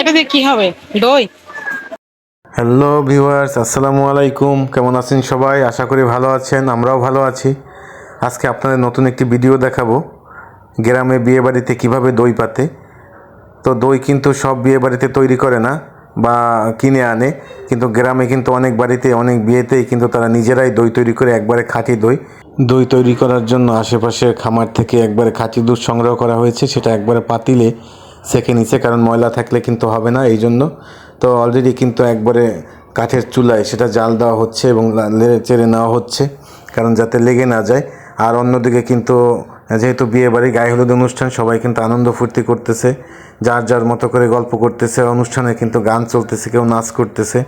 এটা দিয়ে কি হবে? দই। হ্যালো ভিউয়ার্স আসসালামু আলাইকুম। কেমন আছেন সবাই? আশা করি ভালো আছেন আমরাও ভালো আছি। আজকে আপনাদের নতুন একটি ভিডিও দেখাবো। গ্রামে বিয়ে বাড়িতে কীভাবে দই পাতে। তো দই কিন্তু সব বিয়ে বাড়িতে তৈরি করে না বা কিনে আনে কিন্তু গ্রামে কিন্তু অনেক বাড়িতে অনেক বিয়েতেই কিন্তু তারা নিজেরাই দই তৈরি করে একবারে খাঁটি দই। দই তৈরি করার জন্য আশেপাশের খামার থেকে একবারে খাঁটি দুধ সংগ্রহ করা হয়েছে, সেটা একবারে পাতিলে সেকে নিচ্ছে কারণ ময়লা থাকলে কিন্তু হবে না এই জন্য তো অলরেডি কিন্তু একবারে কাঠের চুলায় সেটা জাল দেওয়া হচ্ছে এবং চেড়ে নেওয়া হচ্ছে, কারণ যাতে লেগে না যায়। আর অন্যদিকে কিন্তু যেহেতু বিয়ে বাড়ি গায়ে হলুদ অনুষ্ঠান, সবাই কিন্তু আনন্দ ফুর্তি করতেছে, যার যার মতো করে গল্প করতেছে, অনুষ্ঠানে কিন্তু গান চলতেছে, কেউ নাচ করতেছে।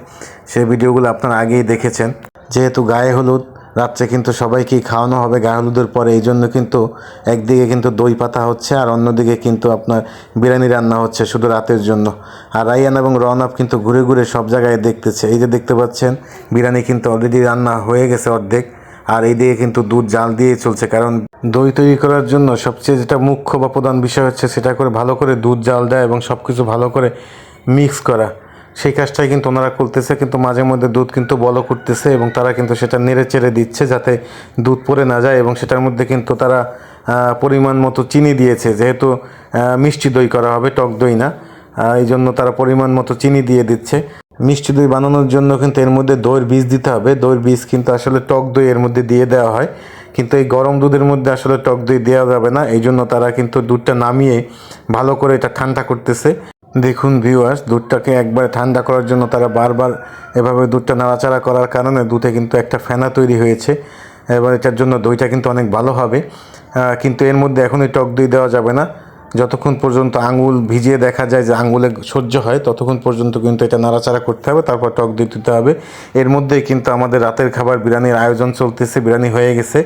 সেই ভিডিওগুলো আপনারা আগেই দেখেছেন। যেহেতু গায়ে হলুদ রাত্রে কিন্তু সবাইকেই খাওয়ানো হবে গায়ে হলুদের পরে, এই জন্য কিন্তু একদিকে কিন্তু দই পাতা হচ্ছে আর অন্যদিকে কিন্তু আপনার বিরিয়ানি রান্না হচ্ছে শুধু রাতের জন্য। আর রাইয়ান এবং রনআপ কিন্তু ঘুরে ঘুরে সব জায়গায় দেখতেছে। এই যে দেখতে পাচ্ছেন, বিরিয়ানি কিন্তু অলরেডি রান্না হয়ে গেছে অর্ধেক। আর এই দিকে কিন্তু দুধ জাল দিয়ে চলছে, কারণ দই তৈরি করার জন্য সবচেয়ে যেটা মুখ্য বা প্রধান বিষয় হচ্ছে সেটা করে ভালো করে দুধ জাল দেয় এবং সব কিছু ভালো করে মিক্স করা। সেই কাজটাই কিন্তু ওনারা করতেছে, কিন্তু মাঝে মধ্যে দুধ কিন্তু বলো করতেছে এবং তারা কিন্তু সেটা নেড়ে চেড়ে দিচ্ছে যাতে দুধ পড়ে না যায় এবং সেটার মধ্যে কিন্তু তারা পরিমাণ মতো চিনি দিয়েছে। যেহেতু মিষ্টি দই করা হবে, টক দই না এই জন্য তারা পরিমাণ মতো চিনি দিয়ে দিচ্ছে। মিষ্টি দই বানানোর জন্য কিন্তু এর মধ্যে দইয়ের বীজ দিতে হবে। দইয়ের বীজ কিন্তু আসলে টক দই এর মধ্যে দিয়ে দেওয়া হয়, কিন্তু এই গরম দুধের মধ্যে আসলে টক দই দেওয়া যাবে না। এই জন্য তারা কিন্তু দুধটা নামিয়ে ভালো করে এটা ঠান্ডা করতেছে। দেখুন ভিউয়ার্স দুধটাকে একবার ঠান্ডা করার জন্য তারা বারবার এভাবে দুধটা নাড়াচাড়া করার কারণে দুধে কিন্তু একটা ফেনা তৈরি হয়েছে। এবার এটার জন্য দইটা কিন্তু অনেক ভালো হবে। কিন্তু এর মধ্যে এখনই টক দই দেওয়া যাবে না। যতক্ষণ পর্যন্ত আঙুল ভিজিয়ে দেখা যায় যে আঙুলে সহ্য হয়, ততক্ষণ পর্যন্ত কিন্তু এটা নাড়াচাড়া করতে হবে, তারপর টক দই দিতে হবে। এর মধ্যেই কিন্তু আমাদের রাতের খাবার বিরিয়ানির আয়োজন চলতেছে, বিরিয়ানি হয়ে গেছে।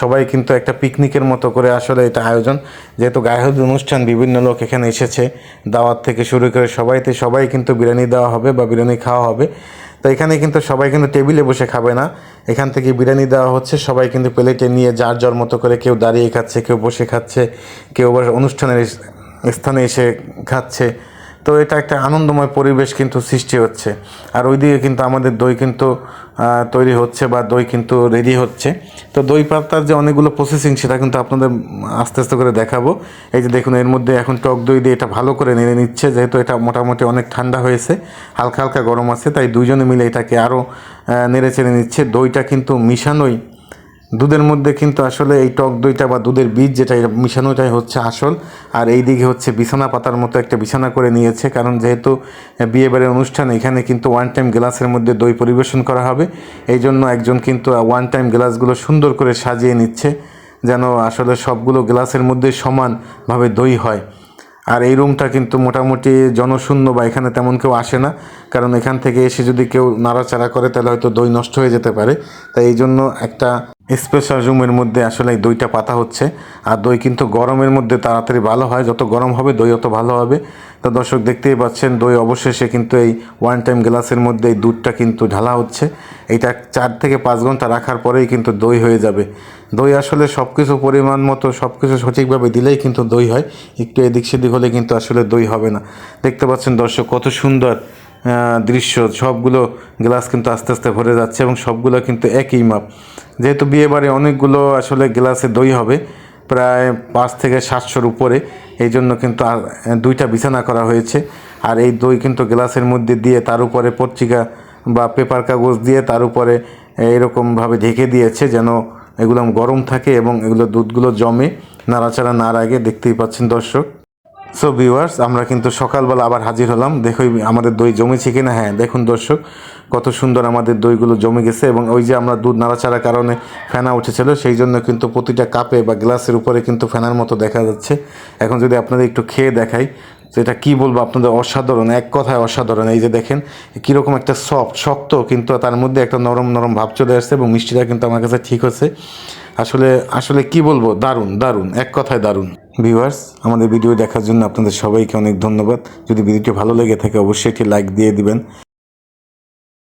সবাই কিন্তু একটা পিকনিকের মতো করে আসলে এটা আয়োজন। যেহেতু গায়ে হলুদ অনুষ্ঠান, বিভিন্ন লোক এখানে এসেছে। দাওয়াত থেকে শুরু করে সবাইতে, সবাই কিন্তু বিরিয়ানি দেওয়া হবে বা বিরিয়ানি খাওয়া হবে। তো এখানে কিন্তু সবাই কিন্তু টেবিলে বসে খাবে না। এখান থেকে বিরিয়ানি দেওয়া হচ্ছে। সবাই কিন্তু প্লেটে নিয়ে যার যার মতো করে কেউ দাঁড়িয়ে খাচ্ছে, কেউ বসে খাচ্ছে, কেউ আবার অনুষ্ঠানের স্থানে এসে খাচ্ছে। তো এটা একটা আনন্দময় পরিবেশ কিন্তু সৃষ্টি হচ্ছে। আর ওইদিকে কিন্তু আমাদের দই কিন্তু তৈরি হচ্ছে বা দই কিন্তু রেডি হচ্ছে। তো দই পাতার যে অনেকগুলো প্রসেসিং সেটা কিন্তু আপনাদের আস্তে আস্তে করে দেখাবো। এই যে দেখুন, এর মধ্যে এখন টক দই দিয়ে এটা ভালো করে নেড়ে নিচ্ছে, যেহেতু এটা মোটামুটি অনেক ঠান্ডা হয়েছে, হালকা হালকা গরম আছে, তাই দুজনে মিলে এটাকে আরও নেড়ে চেড়ে নিচ্ছে। দইটা কিন্তু মিশানোই দুধের মধ্যে কিন্তু আসলে এই টক দইটা বা দুধের বীজ যেটা মিশানোটাই হচ্ছে আসল। আর এই দিকে হচ্ছে বিছানা পাতার মতো একটা বিছানা করে নিয়েছে, কারণ যেহেতু বিয়ে বাড়ির অনুষ্ঠান, এখানে কিন্তু ওয়ান টাইম গ্লাসের মধ্যে দই পরিবেশন করা হবে। এই জন্য একজন কিন্তু ওয়ান টাইম গ্লাসগুলো সুন্দর করে সাজিয়ে নিচ্ছে, যেন আসলে সবগুলো গ্লাসের মধ্যে সমানভাবে দই হয়। আর এই রুমটা কিন্তু মোটামুটি জনশূন্য বা এখানে তেমন কেউ আসে না, কারণ এখান থেকে এসে যদি কেউ নাড়াচাড়া করে, তাহলে হয়তো দই নষ্ট হয়ে যেতে পারে। তাই এই জন্য একটা স্পেশাল রুমের মধ্যে আসলে এই দইটা পাতা হচ্ছে। আর দই কিন্তু গরমের মধ্যে তাড়াতাড়ি ভালো হয়, যত গরম হবে দই অত ভালো হবে। তো দর্শক দেখতেই পাচ্ছেন, দই অবশেষে কিন্তু এই ওয়ান টাইম গ্লাসের মধ্যে এই দুধটা কিন্তু ঢালা হচ্ছে। এইটা চার থেকে পাঁচ ঘণ্টা রাখার পরেই কিন্তু দই হয়ে যাবে। দই আসলে সব কিছু পরিমাণ মতো সব কিছু সঠিকভাবে দিলেই কিন্তু দই হয়। একটু এদিক সেদিক হলে কিন্তু আসলে দই হবে না। দেখতে পাচ্ছেন দর্শক কত সুন্দর দৃশ্য, সবগুলো গ্লাস কিন্তু আস্তে আস্তে ভরে যাচ্ছে এবং সবগুলো কিন্তু একই মাপ। যেহেতু বিয়ে বাড়ি অনেকগুলো আসলে গ্লাসে দই হবে, প্রায় পাঁচ থেকে সাতশোর উপরে, এই জন্য কিন্তু আর দুইটা বিছানা করা হয়েছে। আর এই দই কিন্তু গ্লাসের মধ্যে দিয়ে তার উপরে পত্রিকা বা পেপার কাগজ দিয়ে তার উপরে এরকমভাবে ঢেকে দিয়েছে যেন এগুলো গরম থাকে এবং এগুলো দুধগুলো জমে। নাড়াচাড়া না আগে দেখতেই পাচ্ছেন দর্শক। সো ভিউয়ার্স আমরা কিন্তু সকালবেলা আবার হাজির হলাম। দেখোই আমাদের দই জমেছে কিনা? হ্যাঁ দেখুন দর্শক, কত সুন্দর আমাদের দইগুলো জমে গেছে এবং ওই যে আমরা দুধ নাড়াচাড়ার কারণে ফেনা উঠেছিল, সেই জন্য কিন্তু প্রতিটা কাপে বা গ্লাসের উপরে কিন্তু ফেনার মতো দেখা যাচ্ছে। এখন যদি আপনাদের একটু খেয়ে দেখাই তো এটা কী বলব, আপনাদের অসাধারণ, এক কথায় অসাধারণ। এই যে দেখেন, কীরকম একটা সফট শক্ত, কিন্তু তার মধ্যে একটা নরম নরম ভাব চলে আসছে এবং মিষ্টিটা কিন্তু আমার কাছে ঠিক হচ্ছে। আসলে আসলে কি বলব? দারুণ দারুণ, এক কথায় দারুণ। ভিউয়ার্স, আমাদের ভিডিও দেখার জন্য আপনাদের সবাইকে অনেক ধন্যবাদ। যদি ভিডিওটি ভালো লেগে থাকে, অবশ্যই একটি লাইক দিয়ে দিবেন।